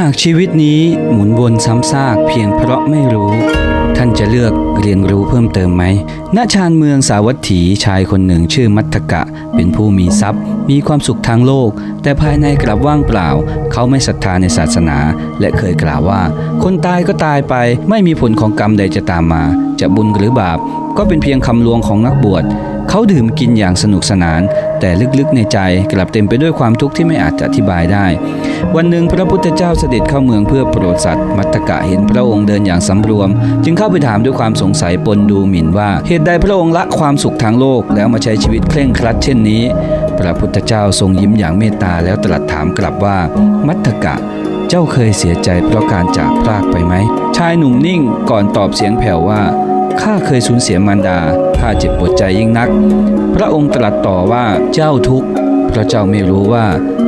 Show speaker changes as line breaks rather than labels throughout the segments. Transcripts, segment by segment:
หากชีวิตนี้หมุนวนซ้ำซากเพียงเพราะไม่รู้ ท่านจะเลือกเรียนรู้เพิ่มเติมไหมณชานเมืองสาวัตถีชายคนหนึ่งชื่อมัทธกะ เป็นผู้มีทรัพย์ มีความสุขทางโลก แต่ภายในกลับว่างเปล่า เขาไม่ศรัทธาในศาสนา และเคยกล่าวว่า คนตายก็ตายไปไม่มีผลของกรรมใดจะตามมา จะบุญหรือบาป ก็เป็นเพียงคำลวงของนักบวชเขาดื่มกินอย่างสนุกสนาน แต่ลึกๆในใจกลับเต็มไปด้วยความทุกข์ที่ไม่อาจจะอธิบายได้ วันหนึ่งพระพุทธเจ้าเสด็จเข้าเมืองเพื่อโปรดสัตว์ มัตตกะเห็นพระองค์เดินอย่างสำรวม จึงเข้าไปถามด้วยความสงสัยปนดูหมิ่นว่า เหตุใดพระองค์ละความสุขทางโลกแล้วมาใช้ชีวิตเคร่งครัดเช่นนี้ พระพุทธเจ้าทรงยิ้มอย่างเมตตาแล้วตรัสถามกลับว่า มัตตกะเจ้าเคยเสียใจเพราะการจากพรากไปไหมชายหนุ่มนิ่งก่อนตอบเสียงแผ่วว่า ข้าเคยสูญเสียมารดาข้าเจ็บปวดใจยิ่งนัก พระองค์ตรัสต่อว่าเจ้าทุกข์เพราะเจ้าไม่รู้ว่า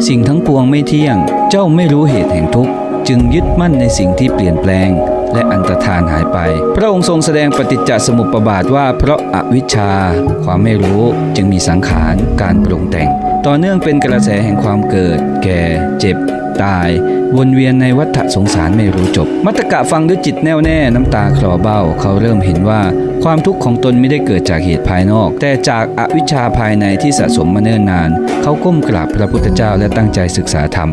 สิ่งทั้งปวงไม่เที่ยง เจ้าไม่รู้เหตุแห่งทุกข์จึงยึดมั่นในสิ่งที่เปลี่ยนแปลง และอันตรธานหายไป พระองค์ทรงแสดงปฏิจจสมุปบาทว่าเพราะอาวิชชา ความไม่รู้จึงมีสังขารการปรุงแต่ง ต่อเนื่องเป็นกระแสแห่งความเกิด แก่ เจ็บ ตาย วนเวียนในวัฏสงสารไม่รู้จบ มัตตกะฟังด้วยจิตแน่วแน่น้ำตาคลอเบ้า เขาเริ่มเห็นว่า ความทุกข์ของตนไม่ได้เกิดจากเหตุภายนอก แต่จากอวิชชาภายในที่สะสมมาเนิ่นนาน เขาก้มกราบพระพุทธเจ้าและตั้งใจศึกษาธรรม